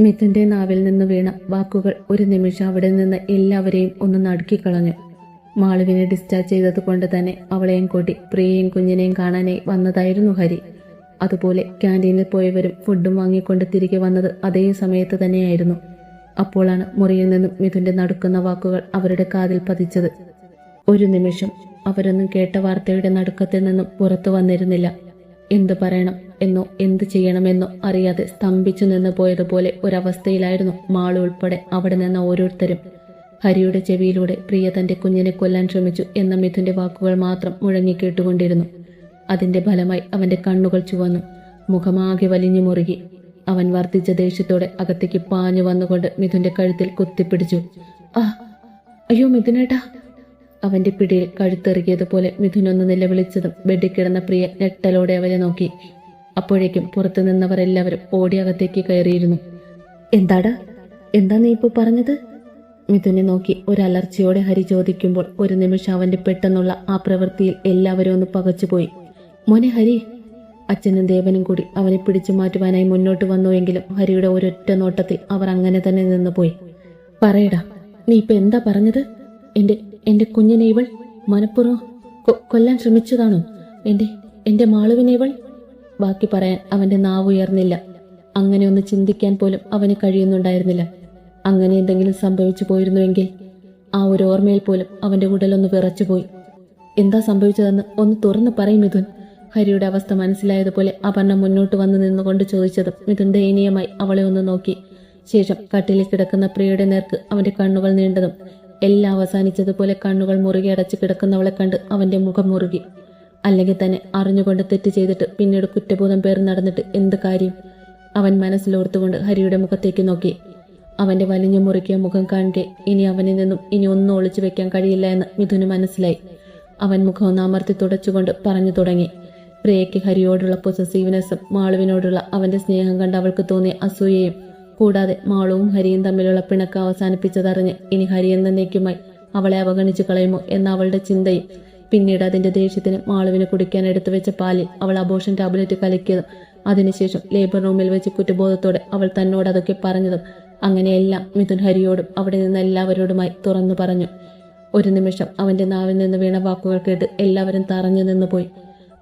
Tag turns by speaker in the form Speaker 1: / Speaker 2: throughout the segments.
Speaker 1: മിഥുന്റെ നാവിൽ നിന്ന് വീണ വാക്കുകൾ ഒരു നിമിഷം അവിടെ നിന്ന് എല്ലാവരെയും ഒന്ന് നടുക്കിക്കളഞ്ഞു. മാളുവിനെ ഡിസ്ചാർജ് ചെയ്തതുകൊണ്ട് തന്നെ അവളെയും കൂട്ടി പ്രിയയും കുഞ്ഞിനെയും കാണാനായി വന്നതായിരുന്നു ഹരി. അതുപോലെ ക്യാന്റീനിൽ പോയവരും ഫുഡും വാങ്ങിക്കൊണ്ട് തിരികെ വന്നത് അതേ സമയത്ത് തന്നെയായിരുന്നു. അപ്പോഴാണ് മുറിയിൽ നിന്നും മിഥുന്റെ നടുക്കുന്ന വാക്കുകൾ അവരുടെ കാതിൽ പതിച്ചത്. ഒരു നിമിഷം അവരൊന്നും കേട്ട വാർത്തയുടെ നടുക്കത്തിൽ നിന്നും പുറത്തു വന്നിരുന്നില്ല. എന്തു പറയണം? എന്നോ എന്ത് ചെയ്യണമെന്നോ അറിയാതെ സ്തംഭിച്ചു നിന്ന് പോയതുപോലെ ഒരവസ്ഥയിലായിരുന്നു മാളു ഉൾപ്പെടെ അവിടെ നിന്ന് ഓരോരുത്തരും. ഹരിയുടെ ചെവിയിലൂടെ പ്രിയ തന്റെ കുഞ്ഞിനെ കൊല്ലാൻ ശ്രമിച്ചു എന്ന മിഥുന്റെ വാക്കുകൾ മാത്രം മുഴങ്ങിക്കേട്ടുകൊണ്ടിരുന്നു അതിന്റെ ഫലമായി അവന്റെ കണ്ണുകൾ ചുവന്നു. മുഖമാകെ വലിഞ്ഞു മുറുകി. അവൻ വർദ്ധിച്ച ദേഷ്യത്തോടെ അകത്തേക്ക് പാഞ്ഞു വന്നുകൊണ്ട് മിഥുന്റെ കഴുത്തിൽ കുത്തിപ്പിടിച്ചു. ആ അയ്യോ മിഥുനേട്ടാ. അവന്റെ പിടിയിൽ കഴുത്തെറുകിയതുപോലെ മിഥുനൊന്ന് നിലവിളിച്ചതും ബെഡിൽ കിടന്ന പ്രിയ ഞെട്ടലോടെ അവരെ നോക്കി. അപ്പോഴേക്കും പുറത്തു നിന്നവരെല്ലാവരും ഓടി അകത്തേക്ക് കയറിയിരുന്നു. എന്താടാ? എന്താ നീ ഇപ്പോൾ പറഞ്ഞത്? മിഥുനെ നോക്കി ഒരു അലർച്ചയോടെ ഹരി ചോദിക്കുമ്പോൾ ഒരു നിമിഷം അവന്റെ പെട്ടെന്നുള്ള ആ പ്രവൃത്തിയിൽ എല്ലാവരും ഒന്ന് പകച്ചുപോയി. മോനെ ഹരി. അച്ഛനും ദേവനും കൂടി അവനെ പിടിച്ചു മാറ്റുവാനായി മുന്നോട്ട് വന്നുവെങ്കിലും ഹരിയുടെ ഒരൊറ്റ നോട്ടത്തിൽ അവർ അങ്ങനെ തന്നെ നിന്നുപോയി. പറയടാ നീ ഇപ്പൊ എന്താ പറഞ്ഞത്? എന്റെ എന്റെ കുഞ്ഞിനെ ഇവൾ മനഃപൂർവം കൊല്ലാൻ ശ്രമിച്ചതാണോ? എന്റെ എന്റെ മാളുവിനെ ഇവൾ ബാക്കി പറയാൻ അവന്റെ നാവ് ഉയർന്നില്ല. അങ്ങനെ ഒന്ന് ചിന്തിക്കാൻ പോലും അവന് കഴിയുന്നുണ്ടായിരുന്നില്ല. അങ്ങനെ എന്തെങ്കിലും സംഭവിച്ചു പോയിരുന്നുവെങ്കിൽ ആ ഒരു ഓർമ്മയിൽ പോലും അവന്റെ ഉടലൊന്ന് വിറച്ചുപോയി. എന്താ സംഭവിച്ചതെന്ന് ഒന്ന് തുറന്നു പറയും മിഥുൻ. ഹരിയുടെ അവസ്ഥ മനസ്സിലായതുപോലെ അപർണ മുന്നോട്ട് വന്ന് നിന്നുകൊണ്ട് ചോദിച്ചതും മിഥുൻ ദയനീയമായി അവളെ ഒന്ന് നോക്കി. ശേഷം കട്ടിലിൽ കിടക്കുന്ന പ്രിയയുടെ നേർക്ക് അവന്റെ കണ്ണുകൾ നീണ്ടതും എല്ലാം അവസാനിച്ചതുപോലെ കണ്ണുകൾ മുറുകെ അടച്ചു കിടക്കുന്നവളെ കണ്ട് അവന്റെ മുഖം മുറുകി. അല്ലെങ്കിൽ തന്നെ അറിഞ്ഞുകൊണ്ട് തെറ്റ് ചെയ്തിട്ട് പിന്നീട് കുറ്റബോധം പേർ നടന്നിട്ട് എന്ത് കാര്യം? അവൻ മനസ്സിലോർത്തുകൊണ്ട് ഹരിയുടെ മുഖത്തേക്ക് നോക്കി. അവന്റെ വലിഞ്ഞു മുറുക്കിയ മുഖം കാണെ ഇനി അവനിൽ നിന്നും ഇനി ഒന്നും ഒളിച്ചു വെക്കാൻ കഴിയില്ല എന്ന് മിഥുന് മനസ്സിലായി. അവൻ മുഖം ഒന്ന് അമർത്തി തുടച്ചുകൊണ്ട് പറഞ്ഞു തുടങ്ങി. പ്രിയയ്ക്ക് ഹരിയോടുള്ള പൊസസീവ്നെസ്സും മാളുവിനോടുള്ള അവന്റെ സ്നേഹം കണ്ട് അവൾക്ക് തോന്നിയ അസൂയയും കൂടാതെ മാളുവും ഹരിയും തമ്മിലുള്ള പിണക്കം അവസാനിപ്പിച്ചതറിഞ്ഞ് ഇനി ഹരി എന്നേക്കുമായി അവളെ അവഗണിച്ചു കളയുമോ എന്ന അവളുടെ ചിന്തയും പിന്നീട് അതിന്റെ ദേഷ്യത്തിന് മാളുവിന് കുടിക്കാൻ എടുത്തു വെച്ച പാലിൽ അവൾ അബോഷൻ ടാബ്ലറ്റ് കലക്കിയതും അതിനുശേഷം ലേബർ റൂമിൽ വെച്ച് കുറ്റബോധത്തോടെ അവൾ തന്നോട് അതൊക്കെ പറഞ്ഞതും അങ്ങനെയെല്ലാം മിഥുൻ ഹരിയോടും അവിടെ നിന്ന് എല്ലാവരോടുമായി തുറന്നു പറഞ്ഞു. ഒരു നിമിഷം അവന്റെ നാവിൽ നിന്ന് വീണ വാക്കുകൾ കേട്ട് എല്ലാവരും തറഞ്ഞു നിന്നുപോയി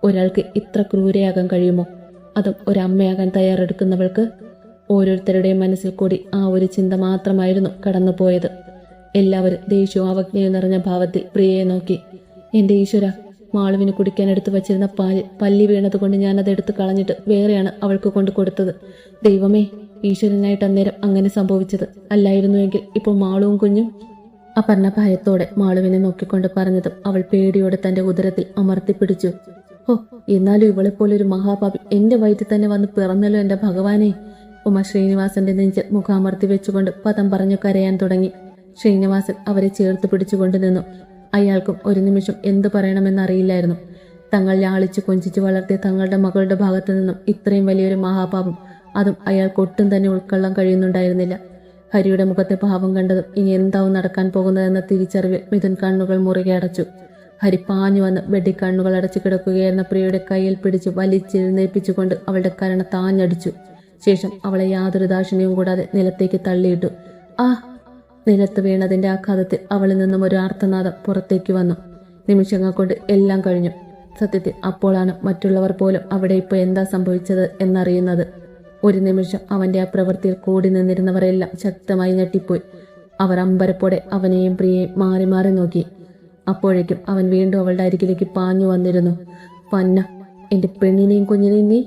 Speaker 1: ഒരാൾക്ക് ഇത്ര ക്രൂരയാകാൻ കഴിയുമോ? അതും ഒരമ്മയാകാൻ തയ്യാറെടുക്കുന്നവൾക്ക് ഓരോരുത്തരുടെയും മനസ്സിൽ കൂടി ആ ഒരു ചിന്ത മാത്രമായിരുന്നു കടന്നുപോയത്. എല്ലാവരും ദേഷ്യവും അവജ്ഞയും നിറഞ്ഞ ഭാവത്തിൽ പ്രിയയെ നോക്കി. എന്റെ ഈശ്വര മാളുവിന് കുടിക്കാൻ എടുത്തു വച്ചിരുന്ന പാൽ പല്ലി വീണതുകൊണ്ട് അത് എടുത്തു കളഞ്ഞിട്ട് വേറെയാണ് അവൾക്ക് കൊണ്ടു കൊടുത്തത്. ദൈവമേ ഈശ്വരനായിട്ട് അന്നേരം അങ്ങനെ സംഭവിച്ചത് അല്ലായിരുന്നുവെങ്കിൽ ഇപ്പോൾ മാളുവും കുഞ്ഞും അപർണ ഭയത്തോടെ മാളുവിനെ നോക്കിക്കൊണ്ട് പറഞ്ഞതും അവൾ പേടിയോടെ തന്റെ ഉദരത്തിൽ അമർത്തിപ്പിടിച്ചു ഓ എന്നാലും ഇവളെപ്പോലെ ഒരു മഹാപാപി എന്റെ വയറ്റിൽ തന്നെ വന്ന് പിറന്നല്ലോ എന്റെ ഭഗവാനെ. ഉമ ശ്രീനിവാസന്റെ നെഞ്ചിൽ മുഖാമർത്തി വെച്ചുകൊണ്ട് പദം പറഞ്ഞു കരയാൻ തുടങ്ങി. ശ്രീനിവാസൻ അവരെ ചേർത്ത് പിടിച്ചുകൊണ്ട് നിന്നു. അയാൾക്കും ഒരു നിമിഷം എന്തു പറയണമെന്നറിയില്ലായിരുന്നു. തങ്ങൾ ലാളിച്ച് കൊഞ്ചിച്ച് വളർത്തിയ തങ്ങളുടെ മകളുടെ ഭാഗത്തു നിന്നും ഇത്രയും വലിയൊരു മഹാപാപം അതും അയാൾക്ക് ഒട്ടും തന്നെ ഉൾക്കൊള്ളാൻ കഴിയുന്നുണ്ടായിരുന്നില്ല. ഹരിയുടെ മുഖത്തെ പാപം കണ്ടതും ഇനി എന്താവും നടക്കാൻ പോകുന്നതെന്ന തിരിച്ചറിവിൽ മിഥുൻ കണ്ണുകൾ മുറുകെ അടച്ചു. ഹരി പാഞ്ഞു വന്ന് വെടി കണ്ണുകൾ അടച്ചു കിടക്കുകയായിരുന്ന പ്രിയയുടെ കയ്യിൽ പിടിച്ച് വലിച്ചെഴുന്നേൽപ്പിച്ചുകൊണ്ട് അവളുടെ കരണ താഞ്ഞടിച്ചു. ശേഷം അവളെ യാതൊരു ദാക്ഷിണ്യവും കൂടാതെ നിലത്തേക്ക് തള്ളിയിട്ടു. ആ നിലത്ത് വീണതിന്റെ ആഘാതത്തിൽ അവളിൽ നിന്നും ഒരു ആർത്തനാദം പുറത്തേക്ക് വന്നു. നിമിഷങ്ങൾ കൊണ്ട് എല്ലാം കഴിഞ്ഞു. സത്യത്തിൽ അപ്പോഴാണ് മറ്റുള്ളവർ പോലും അവിടെ ഇപ്പോൾ എന്താ സംഭവിച്ചത് എന്നറിയുന്നത്. ഒരു നിമിഷം അവന്റെ ആ പ്രവൃത്തിയിൽ കൂടി നിന്നിരുന്നവരെല്ലാം ശക്തമായി ഞെട്ടിപ്പോയി. അവർ അമ്പരപ്പോടെ അവനെയും പ്രിയയും മാറി മാറി നോക്കി. അപ്പോഴേക്കും അവൻ വീണ്ടും അവളുടെ അരികിലേക്ക് പാഞ്ഞു വന്നിരുന്നു. പന്ന എന്റെ പെണ്ണിനെയും കുഞ്ഞിനെയും നീ?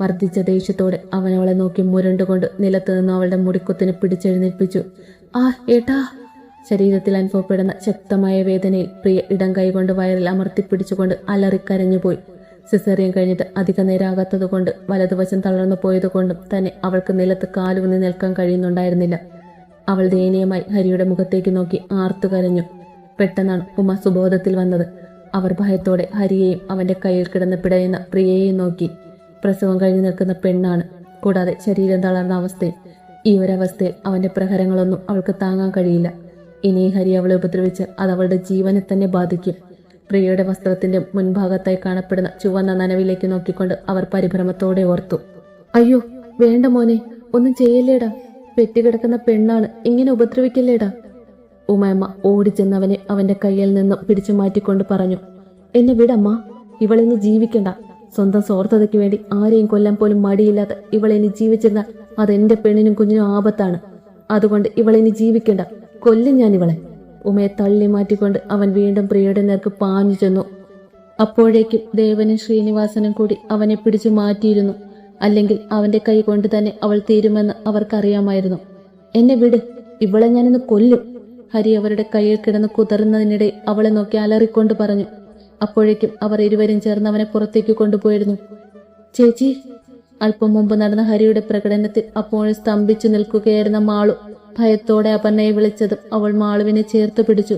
Speaker 1: വർദ്ധിച്ച ദേഷ്യത്തോടെ അവൻ അവളെ നോക്കി മുരണ്ടുകൊണ്ട് നിലത്ത് നിന്ന് അവളുടെ മുടിക്കുത്തിന് പിടിച്ചെഴുന്നേൽപ്പിച്ചു. ആ ഏട്ടാ. ശരീരത്തിൽ അനുഭവപ്പെടുന്ന ശക്തമായ വേദനയിൽ പ്രിയ ഇടം കൈകൊണ്ട് വയറിൽ അമർത്തിപ്പിടിച്ചുകൊണ്ട് അലറിക്കരഞ്ഞുപോയി. സിസേറിയൻ കഴിഞ്ഞിട്ട് അധിക നേരാകാത്തതുകൊണ്ട് വലതുവശം തളർന്നു പോയതുകൊണ്ടും തന്നെ അവൾക്ക് നിലത്ത് കാലുവന്ന് നിൽക്കാൻ കഴിയുന്നുണ്ടായിരുന്നില്ല. അവൾ ദയനീയമായി ഹരിയുടെ മുഖത്തേക്ക് നോക്കി ആർത്തു കരഞ്ഞു. പെട്ടെന്നാണ് ഉമ സുബോധത്തിൽ വന്നത്. അവർ ഭയത്തോടെ ഹരിയെയും അവന്റെ കയ്യിൽ കിടന്ന് പിടയുന്ന പ്രിയയെയും നോക്കി. പ്രസവം കഴിഞ്ഞു നിൽക്കുന്ന പെണ്ണാണ്. കൂടാതെ ശരീരം തളർന്ന അവസ്ഥയും ഈ ഒരവസ്ഥയിൽ അവന്റെ പ്രഹരങ്ങളൊന്നും അവൾക്ക് താങ്ങാൻ കഴിയില്ല. ഇനി ഹരി അവളെ ഉപദ്രവിച്ച് അത് അവളുടെ ജീവനെ തന്നെ ബാധിക്കും. പ്രിയയുടെ വസ്ത്രത്തിന്റെ മുൻഭാഗത്തായി കാണപ്പെടുന്ന ചുവന്ന നനവിലേക്ക് നോക്കിക്കൊണ്ട് അവർ പരിഭ്രമത്തോടെ ഓർത്തു. അയ്യോ വേണ്ട മോനെ ഒന്നും ചെയ്യല്ലേടാ. പെറ്റുകിടക്കുന്ന പെണ്ണാണ് ഇങ്ങനെ ഉപദ്രവിക്കല്ലേടാ? ഉമയമ്മ ഓടിച്ചെന്നവനെ അവന്റെ കയ്യിൽ നിന്നും പിടിച്ചു മാറ്റിക്കൊണ്ട് പറഞ്ഞു. എന്നെ വിടമ്മ ഇവളിനി ജീവിക്കണ്ട. സ്വന്തം സ്വാർത്ഥതയ്ക്ക് വേണ്ടി ആരെയും കൊല്ലാൻ പോലും മടിയില്ലാതെ ഇവളിനി ജീവിച്ചിരുന്നാൽ അതെന്റെ പെണ്ണിനും കുഞ്ഞിനും ആപത്താണ്. അതുകൊണ്ട് ഇവളിനി ജീവിക്കണ്ട. കൊല്ലും ഞാൻ ഇവളെ. ഉമയെ തള്ളി മാറ്റിക്കൊണ്ട് അവൻ വീണ്ടും പ്രിയയുടെ നേർക്ക് പാഞ്ഞു ചെന്നു. അപ്പോഴേക്കും ദേവനും ശ്രീനിവാസനും കൂടി അവനെ പിടിച്ചു മാറ്റിയിരുന്നു. അല്ലെങ്കിൽ അവന്റെ കൈ കൊണ്ട് തന്നെ അവൾ തീരുമെന്ന് അവർക്കറിയാമായിരുന്നു. എന്നെ വിട് ഇവളെ ഞാനിന്ന് കൊല്ലും. ഹരി അവരുടെ കയ്യിൽ കിടന്ന് കുതറുന്നതിനിടെ അവളെ നോക്കി അലറിക്കൊണ്ട് പറഞ്ഞു. അപ്പോഴേക്കും അവർ ഇരുവരും ചേർന്ന് അവനെ പുറത്തേക്ക് കൊണ്ടുപോയിരുന്നു. ചേച്ചി അല്പം മുമ്പ് നടന്ന ഹരിയുടെ പ്രകടനത്തിൽ അപ്പോൾ സ്തംഭിച്ചു നിൽക്കുകയായിരുന്ന മാളു ഭയത്തോടെ അപർണയെ വിളിച്ചതും അവൾ മാളുവിനെ ചേർത്ത് പിടിച്ചു.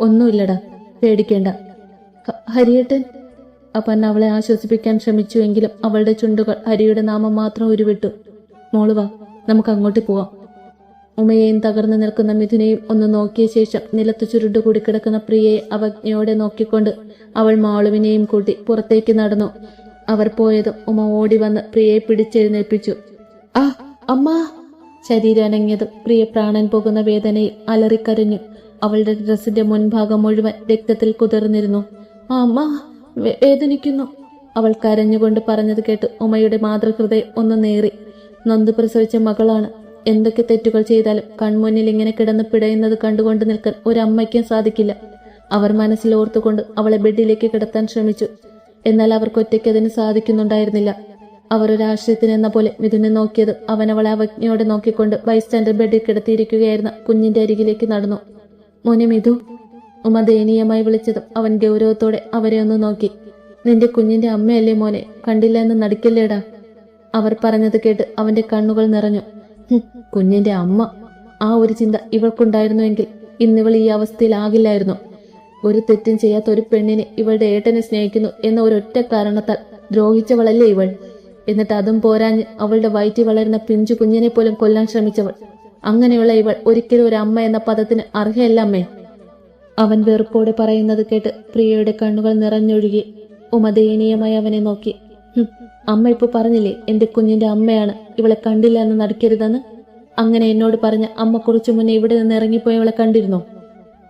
Speaker 1: ഒന്നുമില്ലടാ പേടിക്കേണ്ട. ഹരിയേട്ടൻ? അപർണ അവളെ ആശ്വസിപ്പിക്കാൻ ശ്രമിച്ചുവെങ്കിലും അവളുടെ ചുണ്ടുകൾ ഹരിയുടെ നാമം മാത്രം ഉരുവിട്ടു. മോളുവാ നമുക്ക് അങ്ങോട്ട് പോവാം. ഉമയെയും തകർന്നു നിൽക്കുന്ന മിഥുനെയും ഒന്ന് നോക്കിയ ശേഷം നിലത്ത് ചുരുണ്ടുകൂടി കിടക്കുന്ന പ്രിയയെ അവജ്ഞയോടെ നോക്കിക്കൊണ്ട് അവൾ മാളുവിനെയും കൂട്ടി പുറത്തേക്ക് നടന്നു. അവർ പോയതും ഉമ ഓടി വന്ന് പ്രിയയെ പിടിച്ചെഴുന്നേൽപ്പിച്ചു. ആ അമ്മ. ശരീരം അനങ്ങിയതും പ്രിയ പ്രാണൻ പോകുന്ന വേദനയിൽ അലറിക്കരഞ്ഞു. അവളുടെ ഡ്രസ്സിന്റെ മുൻഭാഗം മുഴുവൻ രക്തത്തിൽ കുതിർന്നിരുന്നു. ആ അമ്മ വേദനിക്കുന്നു. അവൾ കരഞ്ഞുകൊണ്ട് പറഞ്ഞത് കേട്ട് ഉമയുടെ മാതൃഹൃദയം ഒന്ന് നേറി. നന്ദു പ്രസവിച്ച മകളാണ്. എന്തൊക്കെ തെറ്റുകൾ ചെയ്താലും കൺമുന്നിൽ ഇങ്ങനെ കിടന്ന് പിടയുന്നത് കണ്ടുകൊണ്ട് നിൽക്കാൻ ഒരമ്മയ്ക്കും സാധിക്കില്ല. അവർ മനസ്സിൽ ഓർത്തുകൊണ്ട് അവളെ ബെഡിലേക്ക് കിടത്താൻ ശ്രമിച്ചു. എന്നാൽ അവർക്ക് ഒറ്റയ്ക്ക് അതിന് സാധിക്കുന്നുണ്ടായിരുന്നില്ല. അവർ ഒരു ആശ്രയത്തിന് എന്ന പോലെ മിഥുനെ നോക്കിയത് അവൻ അവളെ അവജ്ഞയോടെ നോക്കിക്കൊണ്ട് ബൈസ്റ്റാൻഡർ ബെഡിൽ കിടത്തിയിരിക്കുകയായിരുന്ന കുഞ്ഞിന്റെ അരികിലേക്ക് നടന്നു. മോനെ മിഥു ഉമ ദയനീയമായി വിളിച്ചതും അവൻ ഗൗരവത്തോടെ അവരെ ഒന്ന് നോക്കി. നിന്റെ കുഞ്ഞിന്റെ അമ്മയല്ലേ മോനെ? കണ്ടില്ല എന്ന് നടിക്കല്ലേടാ? അവർ പറഞ്ഞത് കേട്ട് അവന്റെ കണ്ണുകൾ നിറഞ്ഞു. കുഞ്ഞിന്റെ അമ്മ. ആ ഒരു ചിന്ത ഇവൾക്കുണ്ടായിരുന്നുവെങ്കിൽ ഇന്നിവൾ ഈ അവസ്ഥയിലാകില്ലായിരുന്നു. ഒരു തെറ്റും ചെയ്യാത്ത ഒരു പെണ്ണിനെ ഇവളുടെ ഏട്ടനെ സ്നേഹിക്കുന്നു എന്ന ഒരൊറ്റ കാരണത്താൽ ദ്രോഹിച്ചവളല്ലേ ഇവൾ. എന്നിട്ട് അതും പോരാഞ്ഞ് അവളുടെ വയറ്റിൽ വളരുന്ന പിഞ്ചു കുഞ്ഞിനെ പോലും കൊല്ലാൻ ശ്രമിച്ചവൾ. അങ്ങനെയുള്ള ഇവൾ ഒരിക്കലും ഒരു അമ്മ എന്ന പദത്തിന് അർഹയല്ല അമ്മേ. അവൻ വെറുപ്പോടെ പറയുന്നത് കേട്ട് പ്രിയയുടെ കണ്ണുകൾ നിറഞ്ഞൊഴുകി ഉമദയനീയമായി അവനെ നോക്കി. "ഹും, അമ്മ ഇപ്പൊ പറഞ്ഞില്ലേ എന്റെ കുഞ്ഞിന്റെ അമ്മയാണ്. ഇവളെ കണ്ടില്ല എന്ന് നടക്കരുതെന്ന്? അങ്ങനെ എന്നോട് പറഞ്ഞ അമ്മ കുറച്ചു മുന്നേ ഇവിടെ നിന്ന് ഇറങ്ങിപ്പോയി ഇവളെ കണ്ടിരുന്നോ?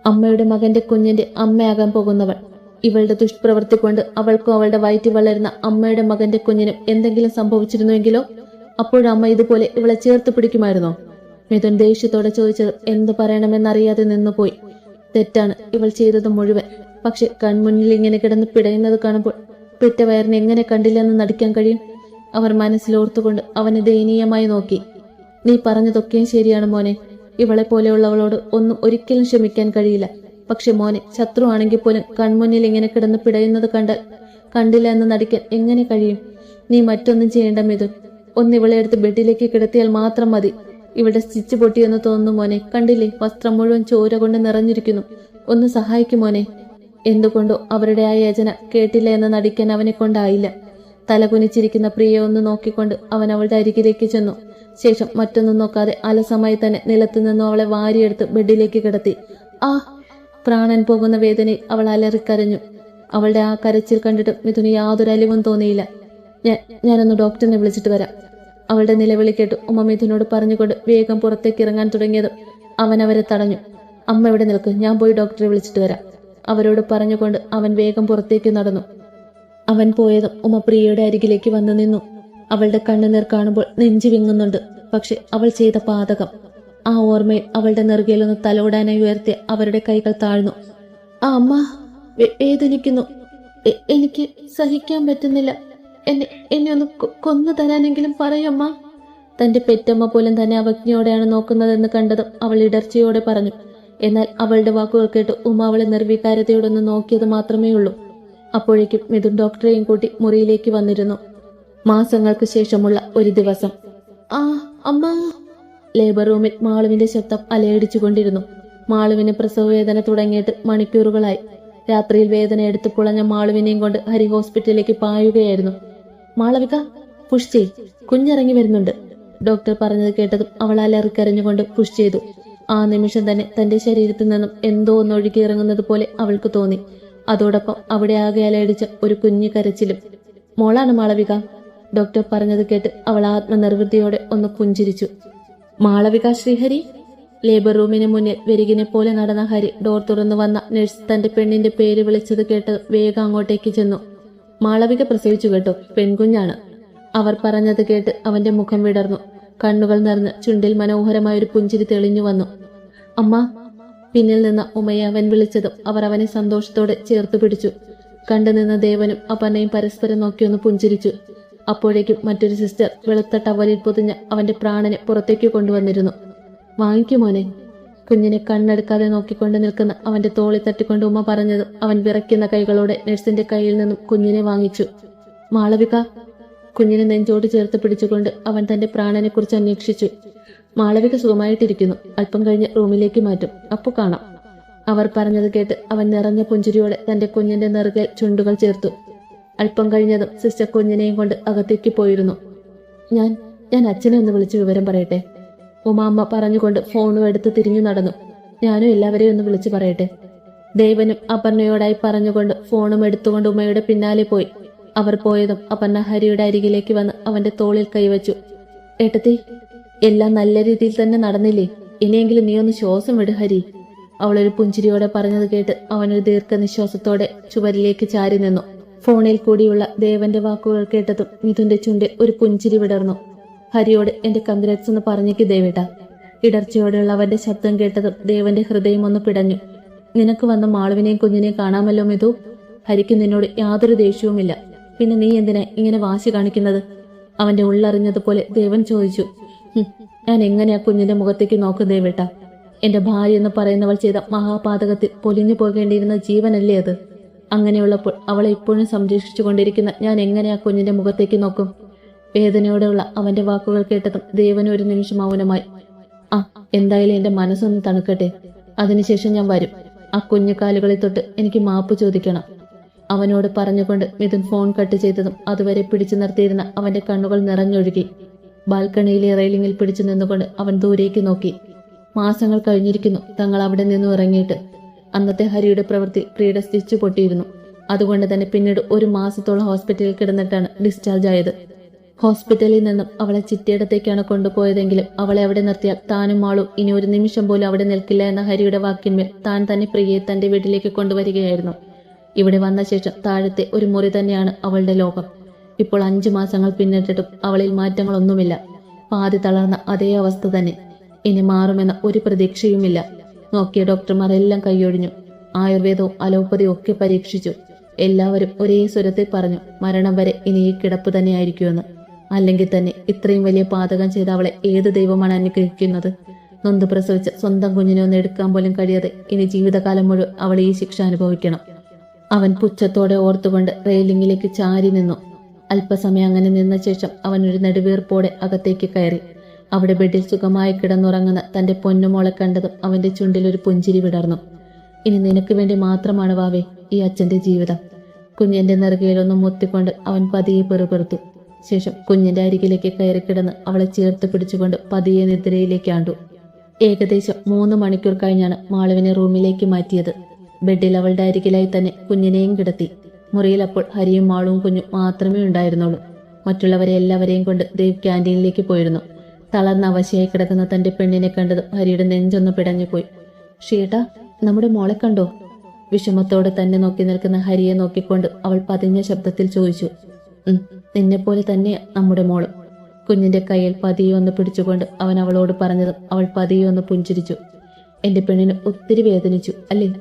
Speaker 1: അമ്മയുടെ മകന്റെ കുഞ്ഞിന്റെ അമ്മയാകാൻ പോകുന്നവൾ. ഇവളുടെ ദുഷ്പ്രവൃത്തി കൊണ്ട് അവൾക്കും അവളുടെ വയറ്റി വളരുന്ന അമ്മയുടെ മകന്റെ കുഞ്ഞിനും എന്തെങ്കിലും സംഭവിച്ചിരുന്നുവെങ്കിലോ? അപ്പോഴമ്മ ഇതുപോലെ ഇവളെ ചേർത്ത് പിടിക്കുമായിരുന്നോ? മിഥുൻ ദേഷ്യത്തോടെ ചോദിച്ചത് എന്തു പറയണമെന്നറിയാതെ നിന്നുപോയി. തെറ്റാണ് ഇവൾ ചെയ്തത് മുഴുവൻ. പക്ഷെ കൺമുന്നിൽ ഇങ്ങനെ കിടന്ന് പിടയുന്നത് കാണുമ്പോൾ പെറ്റവയറിനെ എങ്ങനെ കണ്ടില്ലെന്ന് നടിക്കാൻ കഴിയും? അവർ മനസ്സിലോർത്തുകൊണ്ട് അവനെ ദയനീയമായി നോക്കി. നീ പറഞ്ഞതൊക്കെയും ശരിയാണ് മോനെ. ഇവളെ പോലെയുള്ളവളോട് ഒന്നും ഒരിക്കലും ക്ഷമിക്കാൻ കഴിയില്ല. പക്ഷെ മോനെ ശത്രു ആണെങ്കിൽ പോലും കൺമുന്നിൽ ഇങ്ങനെ കിടന്ന് പിടയുന്നത് കണ്ടാൽ കണ്ടില്ല എന്ന് നടിക്കാൻ എങ്ങനെ കഴിയും? നീ മറ്റൊന്നും ചെയ്യേണ്ട മിഥുൻ. ഒന്ന് ഇവളെ എടുത്ത് ബെഡിലേക്ക് കിടത്തിയാൽ മാത്രം മതി. ഇവിടെ സ്റ്റിച്ച് പൊട്ടിയെന്ന് തോന്നുന്നു മോനെ. കണ്ടില്ലേ? വസ്ത്രം മുഴുവൻ ചോര കൊണ്ട് നിറഞ്ഞിരിക്കുന്നു. ഒന്ന് സഹായിക്കും മോനെ. എന്തുകൊണ്ടോ അവരുടെ ആ യചന കേട്ടില്ല എന്ന് നടിക്കാൻ അവനെ കൊണ്ടായില്ല. തലകുനിച്ചിരിക്കുന്ന പ്രിയയെ ഒന്ന് നോക്കിക്കൊണ്ട് അവൻ അവളുടെ അരികിലേക്ക് ചെന്നു. ശേഷം മറ്റൊന്നും നോക്കാതെ അലസമായി തന്നെ നിലത്തു നിന്നും അവളെ വാരിയെടുത്ത് ബെഡിലേക്ക് കിടത്തി. ആ പ്രാണൻ പോകുന്ന വേദനയിൽ അവൾ അലറിക്കരഞ്ഞു. അവളുടെ ആ കരച്ചിൽ കണ്ടിട്ട് മിഥുന് യാതൊരു അലിവും തോന്നിയില്ല. ഞാൻ ഞാനൊന്ന് ഡോക്ടറിനെ വിളിച്ചിട്ട് വരാം. അവളുടെ നിലവിളി കേട്ട് ഉമ്മ മിഥുനോട് പറഞ്ഞുകൊണ്ട് വേഗം പുറത്തേക്ക് ഇറങ്ങാൻ തുടങ്ങിയതും അവൻ അവരെ തടഞ്ഞു. അമ്മ ഇവിടെ നിൽക്ക്? ഞാൻ പോയി ഡോക്ടറെ വിളിച്ചിട്ട് വരാം. അവരോട് പറഞ്ഞുകൊണ്ട് അവൻ വേഗം പുറത്തേക്ക് നടന്നു. അവൻ പോയതും ഉമ്മ പ്രിയയുടെ അരികിലേക്ക് വന്നു നിന്നു. അവളുടെ കണ്ണുനീർ കാണുമ്പോൾ നെഞ്ചു വിങ്ങുന്നുണ്ട്. പക്ഷെ അവൾ ചെയ്ത പാതകം. ആ ഓർമ്മയിൽ അവളുടെ നെറുകയിലൊന്ന് തലോടാനായി ഉയർത്തിയ അവരുടെ കൈകൾ താഴ്ന്നു. ആ അമ്മ വേദനിക്കുന്നു എനിക്ക് സഹിക്കാൻ പറ്റുന്നില്ല. എന്നെ എന്നെ ഒന്ന് കൊന്നു തരാനെങ്കിലും പറയമ്മ തന്റെ പെറ്റമ്മ പോലും തന്നെ അവജ്ഞയോടെയാണ് നോക്കുന്നതെന്ന് കണ്ടതും അവൾ ഇടർച്ചയോടെ പറഞ്ഞു. എന്നാൽ അവളുടെ വാക്കുകൾ കേട്ട് ഉമ്മ അവളെ നിർവികാരതയോടൊന്ന് നോക്കിയത് മാത്രമേ ഉള്ളൂ അപ്പോഴേക്കും മിഥുൻ ഡോക്ടറെയും കൂട്ടി മുറിയിലേക്ക് വന്നിരുന്നു. മാസങ്ങൾക്ക് ശേഷമുള്ള ഒരു ദിവസം. ആ അമ്മ. ലേബർ റൂമിൽ മാളുവിന്റെ ശബ്ദം അലയടിച്ചുകൊണ്ടിരുന്നു. മാളുവിന് പ്രസവവേദന തുടങ്ങിയിട്ട് മണിക്കൂറുകളായി. രാത്രിയിൽ വേദന എടുത്ത് പുളഞ്ഞ മാളുവിനെയും കൊണ്ട് ഹരി ഹോസ്പിറ്റലിലേക്ക് പായുകയായിരുന്നു. മാളവിക പുഷ് ചെയ് കുഞ്ഞിറങ്ങി വരുന്നുണ്ട്. ഡോക്ടർ പറഞ്ഞത് കേട്ടതും അവൾ അലറിക്കരഞ്ഞുകൊണ്ട് പുഷ് ചെയ്തു. ആ നിമിഷം തന്നെ തന്റെ ശരീരത്തിൽ നിന്നും എന്തോ ഒന്ന് ഒഴുകി ഇറങ്ങുന്നത് പോലെ അവൾക്ക് തോന്നി. അതോടൊപ്പം അവിടെ ആകെ അലയടിച്ച ഒരു കുഞ്ഞു കരച്ചിലും. മോളാണ് മാളവിക? ഡോക്ടർ പറഞ്ഞത് കേട്ട് അവൾ ആത്മനിർവൃത്തിയോടെ ഒന്ന് പുഞ്ചിരിച്ചു. മാളവിക ശ്രീഹരി ലേബർ റൂമിന് മുന്നിൽ വെരികിനെ പോലെ നടന്ന ഹരി ഡോർ തുറന്നു വന്ന നഴ്സ് തന്റെ പെണ്ണിന്റെ പേര് വിളിച്ചത് കേട്ട് വേഗം അങ്ങോട്ടേക്ക് ചെന്നു. മാളവിക പ്രസവിച്ചു കേട്ടോ പെൺകുഞ്ഞാണ്. അവർ പറഞ്ഞത് കേട്ട് അവന്റെ മുഖം വിടർന്നു. കണ്ണുകൾ നിറഞ്ഞ് ചുണ്ടിൽ മനോഹരമായൊരു പുഞ്ചിരി തെളിഞ്ഞു വന്നു. അമ്മ പിന്നിൽ നിന്ന് ഉമയെ അവൻ വിളിച്ചതും അവർ അവനെ സന്തോഷത്തോടെ ചേർത്ത് പിടിച്ചു. കണ്ടുനിന്ന ദേവനും അപർണയും പരസ്പരം നോക്കിയൊന്ന് പുഞ്ചിരിച്ചു. അപ്പോഴേക്കും മറ്റൊരു സിസ്റ്റർ വെളുത്ത ടവലിൽ പൊതിഞ്ഞ് അവന്റെ പ്രാണനെ പുറത്തേക്ക് കൊണ്ടുവന്നിരുന്നു. വാങ്ങിക്കും മോനെ. കുഞ്ഞിനെ കണ്ണെടുക്കാതെ നോക്കിക്കൊണ്ട് നിൽക്കുന്ന അവന്റെ തോളി തട്ടിക്കൊണ്ട് ഉമ്മ പറഞ്ഞത് അവൻ വിറയ്ക്കുന്ന കൈകളോടെ നഴ്സിന്റെ കയ്യിൽ നിന്നും കുഞ്ഞിനെ വാങ്ങിച്ചു. മാളവിക കുഞ്ഞിനെ നെഞ്ചോട് ചേർത്ത് പിടിച്ചുകൊണ്ട് അവൻ തന്റെ പ്രാണനെക്കുറിച്ച് അന്വേഷിച്ചു. മാളവിക സുഖമായിട്ടിരിക്കുന്നു. അല്പം കഴിഞ്ഞ് റൂമിലേക്ക് മാറ്റും. അപ്പോൾ കാണാം. അവർ പറഞ്ഞത് കേട്ട് അവൻ നിറഞ്ഞ പുഞ്ചിരിയോടെ തന്റെ കുഞ്ഞിന്റെ നെറുകയിൽ ചുണ്ടുകൾ ചേർത്തു. അല്പം കഴിഞ്ഞതും സിസ്റ്റർ കുഞ്ഞിനെയും കൊണ്ട് അകത്തേക്ക് പോയിരുന്നു. ഞാൻ ഞാൻ അച്ഛനെ ഒന്ന് വിളിച്ച് വിവരം പറയട്ടെ? ഉമാമ്മ പറഞ്ഞുകൊണ്ട് ഫോണും എടുത്ത് തിരിഞ്ഞു നടന്നു. ഞാനും എല്ലാവരെയും ഒന്ന് വിളിച്ചു പറയട്ടെ? ദേവനും അപർണയോടായി പറഞ്ഞുകൊണ്ട് ഫോണും എടുത്തുകൊണ്ട് ഉമ്മയുടെ പിന്നാലെ പോയി. അവർ പോയതും അപർണ ഹരിയുടെ അരികിലേക്ക് വന്ന് അവന്റെ തോളിൽ കൈവച്ചു. ഏട്ടത്തി എല്ലാം നല്ല രീതിയിൽ തന്നെ നടന്നില്ലേ? ഇനിയെങ്കിലും നീ ഒന്ന് ശ്വാസം വിട് ഹരി. അവളൊരു പുഞ്ചിരിയോടെ പറഞ്ഞത് കേട്ട് അവനൊരു ദീർഘനിശ്വാസത്തോടെ ചുവരിലേക്ക് ചാരി നിന്നു. ഫോണിൽ കൂടിയുള്ള ദേവന്റെ വാക്കുകൾ കേട്ടതും മിഥുന്റെ ചുണ്ടിൽ ഒരു പുഞ്ചിരി വിടർന്നു. ഹരിയോട് എന്റെ കൺഗ്രാറ്റ്സ് എന്ന് പറഞ്ഞേക്ക് ദേവേട്ട. ഇടർച്ചയോടെയുള്ള അവന്റെ ശബ്ദം കേട്ടതും ദേവന്റെ ഹൃദയം ഒന്ന് പിടഞ്ഞു. നിനക്ക് വന്ന മാളുവിനെയും കുഞ്ഞിനെയും കാണാമല്ലോ മിഥു? ഹരിക്ക് നിന്നോട് യാതൊരു ദേഷ്യവുമില്ല. പിന്നെ നീ എന്തിനാ ഇങ്ങനെ വാശി കാണിക്കുന്നത്? അവന്റെ ഉള്ളറിഞ്ഞതുപോലെ ദേവൻ ചോദിച്ചു. ഞാൻ എങ്ങനെയാ കുഞ്ഞിന്റെ മുഖത്തേക്ക് നോക്കും ദേവേട്ട? എന്റെ ഭാര്യ എന്ന് പറയുന്നവൾ ചെയ്ത മഹാപാതകത്തിൽ പൊലിഞ്ഞു പോകേണ്ടിയിരുന്ന ജീവനല്ലേ അത്? അങ്ങനെയുള്ളപ്പോൾ അവളെ ഇപ്പോഴും സംരക്ഷിച്ചു കൊണ്ടിരിക്കുന്ന ഞാൻ എങ്ങനെ ആ കുഞ്ഞിന്റെ മുഖത്തേക്ക് നോക്കും? വേദനയോടെയുള്ള അവന്റെ വാക്കുകൾ കേട്ടതും ദേവന് ഒരു നിമിഷം മൗനമായി. ആ എന്തായാലും എന്റെ മനസ്സൊന്ന് തണുക്കട്ടെ. അതിനുശേഷം ഞാൻ വരും. ആ കുഞ്ഞു കാലുകളിൽ തൊട്ട് എനിക്ക് മാപ്പ് ചോദിക്കണം. അവനോട് പറഞ്ഞുകൊണ്ട് മിഥുൻ ഫോൺ കട്ട് ചെയ്തതും അതുവരെ പിടിച്ചു നിർത്തിയിരുന്ന അവന്റെ കണ്ണുകൾ നിറഞ്ഞൊഴുകി. ബാൽക്കണിയിലെ റെയിലിംഗിൽ പിടിച്ചു നിന്നുകൊണ്ട് അവൻ ദൂരേക്ക് നോക്കി. മാസങ്ങൾ കഴിഞ്ഞിരിക്കുന്നു. തങ്ങൾ അവിടെ നിന്നും ഇറങ്ങിയിട്ട്. അന്നത്തെ ഹരിയുടെ പ്രവൃത്തി പ്രിയുടെ സ്റ്റിച്ച് പൊട്ടിയിരുന്നു. അതുകൊണ്ട് തന്നെ പിന്നീട് ഒരു മാസത്തോളം ഹോസ്പിറ്റലിൽ കിടന്നിട്ടാണ് ഡിസ്ചാർജ് ആയത്. ഹോസ്പിറ്റലിൽ നിന്നും അവളെ ചിറ്റയിടത്തേക്കാണ് കൊണ്ടുപോയതെങ്കിലും അവളെ അവിടെ നിർത്തിയാൽ താനും ആളും ഇനി ഒരു നിമിഷം പോലും അവിടെ നിൽക്കില്ല എന്ന ഹരിയുടെ വാക്കിന്മേൽ താൻ തന്നെ പ്രിയയെ തന്റെ വീട്ടിലേക്ക് കൊണ്ടുവരികയായിരുന്നു. ഇവിടെ വന്ന ശേഷം താഴത്തെ ഒരു മുറി തന്നെയാണ് അവളുടെ ലോകം. ഇപ്പോൾ അഞ്ചു മാസങ്ങൾ പിന്നിട്ടിട്ടും അവളിൽ മാറ്റങ്ങളൊന്നുമില്ല. പാതി തളർന്ന അതേ അവസ്ഥ തന്നെ. ഇനി മാറുമെന്ന ഒരു പ്രതീക്ഷയുമില്ല. നോക്കിയ ഡോക്ടർമാർ എല്ലാം കൈയൊഴിഞ്ഞു. ആയുർവേദവും അലോപ്പതിയും ഒക്കെ പരീക്ഷിച്ചു. എല്ലാവരും ഒരേ സ്വരത്തിൽ പറഞ്ഞു മരണം വരെ ഇനി ഈ കിടപ്പ് തന്നെയായിരിക്കുമെന്ന്. അല്ലെങ്കിൽ തന്നെ ഇത്രയും വലിയ പാതകം ചെയ്ത അവളെ ഏത് ദൈവമാണ് അനുഗ്രഹിക്കുന്നത്? നൊന്ത് പ്രസവിച്ച് സ്വന്തം കുഞ്ഞിനെ ഒന്ന് എടുക്കാൻ പോലും കഴിയാതെ ഇനി ജീവിതകാലം മുഴുവൻ അവൾ ഈ ശിക്ഷ അനുഭവിക്കണം. അവൻ പുച്ഛത്തോടെ ഓർത്തുകൊണ്ട് റെയിലിംഗിലേക്ക് ചാരി നിന്നു. അല്പസമയം അങ്ങനെ നിന്ന ശേഷം അവൻ ഒരു നെടുവീർപ്പോടെ അകത്തേക്ക് കയറി. അവിടെ ബെഡിൽ സുഖമായി കിടന്നുറങ്ങുന്ന തന്റെ പൊന്നുമോളെ കണ്ടതും അവന്റെ ചുണ്ടിൽ ഒരു പുഞ്ചിരി വിടർന്നു. ഇനി നിനക്ക് വേണ്ടി മാത്രമാണ് വാവേ ഈ അച്ഛന്റെ ജീവിതം. കുഞ്ഞിന്റെ നെറുകയിലൊന്ന് മുത്തിക്കൊണ്ട് അവൻ പതിയെ പെറുപെറുത്തു. ശേഷം കുഞ്ഞിന്റെ അരികിലേക്ക് കയറി കിടന്ന് അവളെ ചേർത്ത് പിടിച്ചുകൊണ്ട് പതിയെ നിദ്രയിലേക്ക് ആണ്ടു. ഏകദേശം മൂന്ന് മണിക്കൂർ കഴിഞ്ഞാണ് മാളവിനെ റൂമിലേക്ക് മാറ്റിയത്. ബെഡിൽ അവളുടെ അരികിലായി തന്നെ കുഞ്ഞിനെയും കിടത്തി. മുറിയിൽ അപ്പോൾ ഹരിയും മാളും കുഞ്ഞും മാത്രമേ ഉണ്ടായിരുന്നുള്ളൂ. മറ്റുള്ളവരെ എല്ലാവരെയും കൊണ്ട് ദേവ് ക്യാന്റീനിലേക്ക് പോയിരുന്നു. തളർന്ന അവശയായി കിടക്കുന്ന തന്റെ പെണ്ണിനെ കണ്ടത് ഹരിയുടെ നെഞ്ചൊന്ന് പിടഞ്ഞുപോയി. ഷീട്ട നമ്മുടെ മോളെ കണ്ടോ? വിഷമത്തോടെ തന്നെ നോക്കി നിൽക്കുന്ന ഹരിയെ നോക്കിക്കൊണ്ട് അവൾ പതിഞ്ഞ ശബ്ദത്തിൽ ചോദിച്ചു. നിന്നെ നിന്നെപ്പോലെ തന്നെ നമ്മുടെ മോൾ. കുഞ്ഞിന്റെ കയ്യിൽ പതിയെ ഒന്ന് പിടിച്ചുകൊണ്ട് അവൻ അവളോട് പറഞ്ഞത് അവൾ പതിയെ ഒന്ന് പുഞ്ചിരിച്ചു. എന്റെ പെണ്ണിന് ഒത്തിരി വേദനിച്ചു അല്ലേ?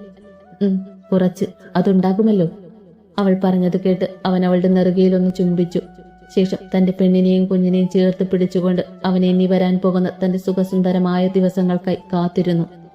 Speaker 1: കുറച്ച് അതുണ്ടാകുമല്ലോ. അവൾ പറഞ്ഞത് കേട്ട് അവൻ അവളുടെ നെറുകയിലൊന്ന് ചുംബിച്ചു. ശേഷം തന്റെ പെണ്ണിനെയും കുഞ്ഞിനെയും ചേർത്ത് പിടിച്ചുകൊണ്ട് അവനെ ഇനി വരാൻ പോകുന്ന തന്റെ സുഖസുന്ദരമായ ദിവസങ്ങൾക്കായി കാത്തിരുന്നു.